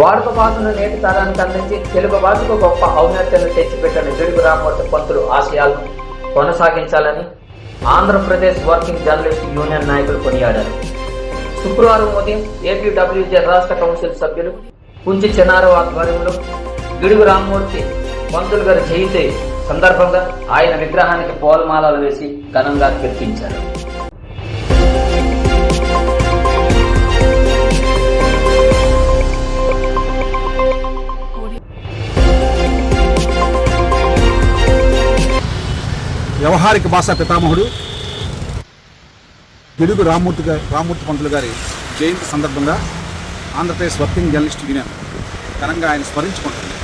వాడుక భాషను నేటి తరానికి అందించి తెలుగు భాషకు గొప్ప ఔన్నత్యాన్ని తెచ్చిపెట్టిన గిడుగు రామ్మూర్తి పంతులు ఆశయాలను కొనసాగించాలని ఆంధ్రప్రదేశ్ వర్కింగ్ జర్నలిస్ట్ యూనియన్ నాయకులు కొనియాడారు. శుక్రవారం ఉదయం ఏపీడబ్ల్యూజే రాష్ట్ర కౌన్సిల్ సభ్యులు కుంచి చెన్నారావు ఆధ్వర్యంలో గిడుగు రామ్మూర్తి పంతులు గారి జయంతి సందర్భంగా ఆయన విగ్రహానికి పూలమాలలు వేసి ఘనంగా కీర్తించారు వ్యవహారిక భాషా పితామహుడు గిడుగు రామ్మూర్తి గారి రామ్మూర్తి పంతులు గారి జయంతి సందర్భంగా ఆంధ్రప్రదేశ్ వర్కింగ్ జర్నలిస్ట్ యూనియన్ ఘనంగా ఆయన స్మరించుకుంటుంది.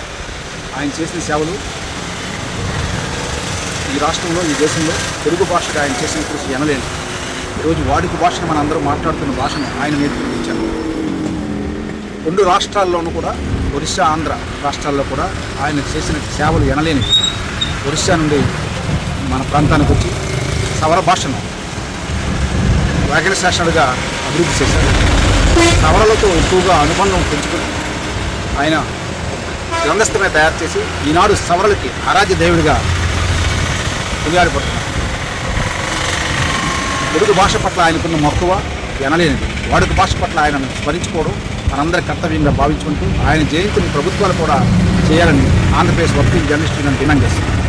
ఆయన చేసిన సేవలు ఈ రాష్ట్రంలో ఈ దేశంలో తెలుగు భాషకు ఆయన చేసిన కృషి ఎనలేని. ఈరోజు వాడుక భాషను మన అందరూ మాట్లాడుతున్న భాషను ఆయన నేర్పించారు రెండు రాష్ట్రాల్లోనూ కూడా ఒరిస్సా ఆంధ్ర రాష్ట్రాల్లో కూడా ఆయన చేసిన సేవలు ఎనలేని ఒరిస్సా నుండి మన ప్రాంతానికి వచ్చి సవర భాషను వ్యాకరణ శాసనుడిగా అభివృద్ధి చేశారు సవరలతో ఎక్కువగా అనుబంధం పెంచుకుని ఆయన గ్రంథస్థమే తయారు చేసి ఈనాడు సవరలకి ఆరాధ్య దేవుడిగా కొనియాడబడుతున్నారు తెలుగు భాష పట్ల ఆయనకున్న మక్కువ ఎనలేనిది. వాడుక భాష పట్ల ఆయనను స్మరించుకోవడం మనందరి కర్తవ్యంగా భావించుకుంటూ ఆయన జయంతిని ప్రభుత్వాలు కూడా చేయాలని Andhra Pradesh working journalist union demand చేస్తున్నారు